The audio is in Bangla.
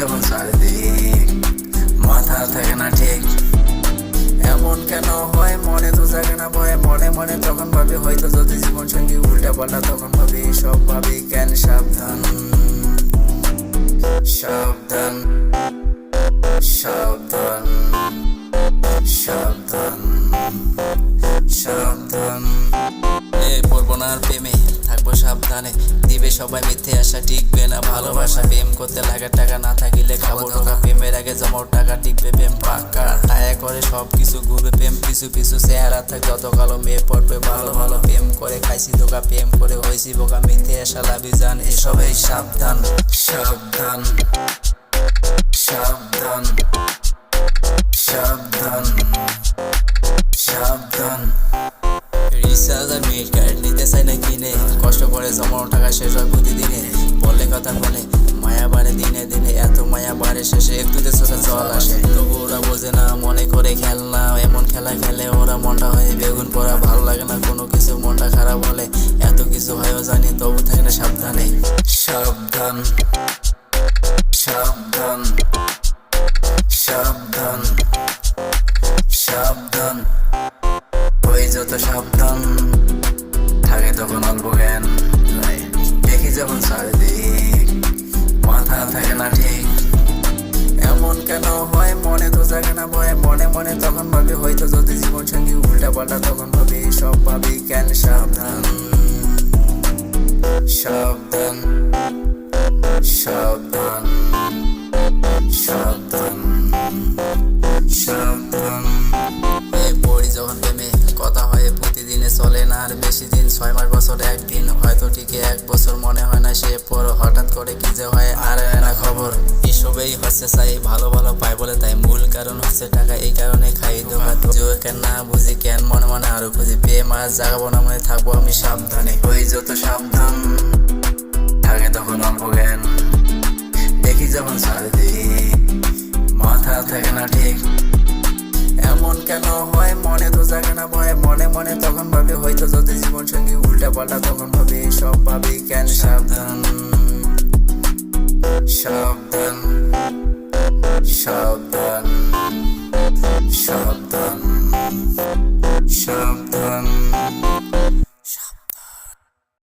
যেমন চারিদিক মাথা থাকে না ঠিক। এমন কেন হয়, মনে তো থাকে না ভয়। মনে মনে তখন ভাবি, হয়তো যদি জীবন সঙ্গী উল্টা পাল্টা, তখন ভাবি, সব ভাবি কেন সাবধান? সাবধান সাবধান সাবধান সাবধান। এ পড়বনার প্রেমে। থাকব সাবধানে। দিবে সবাই মিথ্যে আশা, টিকবে না ভালোবাসা। প্রেম করতে লাগে টাকা, না থাকিলে খাব টাকা প্রেমের আগে জমাও টাকা, টিকবে প্রেম পাক্কা টায়া করে সব কিছু ঘুরবে প্রেম, পিছু পিছু চেহারা থাক। যত কালো মেয়ে পড়বে ভালো ভালো প্রেম করে খাইছি ধোকা, প্রেম করে হয়েছি বোকা। মিথ্যে আশা, লাভি জান, এসবেই সাবধান। সাবধান। সাবধান। সাবধান। করে জমানো টাকা শেষ হয় প্রতিদিনে। বলে কথা বলে, মায়া বাড়ে দিনে দিনে, এত মায়া বাড়ে শেষে একটুতে সোজা চল আসে। তবু ওরা বোঝে না, মনে করে খেলনা, এমন খেলা খেলে ওরা মনটা হয়ে বেগুন পড়া, ভালো লাগে না কোনো কিছু, মনটা খারাপ হলে এত কিছু হয়ও জানি, তবু থাকে না সাবধানে সাবধান। সাবধান সাবধান সাবধান। কেন হয় মনে? তো জাগে না ভয় মনে মনে তখন ভাবি, হয়তো যদি জীবন সঙ্গী উল্টা পাল্টা, তখন ভাবি সব ভাবি কেন? সাবধান। সাবধান। সাবধান। সাবধান। সাবধান। পড়ি যখন প্রেমে, কথা হয় প্রতিদিনে চলে না, আর বেশি দিন ছয় মাস বছর, একদিন হয়তো ঠিকই এক বছর মনে হয় না সে পর হঠাৎ করে কি যে হয়, আর না খবর। হচ্ছে চাই ভালো ভালো পাই বলে তাই মূল কারণ হচ্ছে টাকা। এই কারণে খাই দোকা যে কেন না বুঝি কেন মনে মনে আরও খুঁজি। পেয়ে মাছ জাগাবো না মনে থাকব আমি সাবধানে। ওই যত সাবধান থাকে তখন অল্প জ্ঞান। দেখি যখন চারিদিক মাথা থাকে না ঠিক। এমন কেন হয়, মনে তো জাগে না ভয়। মনে মনে তখন ভাবি, হয়তো যদি জীবন সঙ্গী উল্টা পাল্টা, তখন ভাবি সব ভাবি কেন সাবধান? সাবধান। সাবধান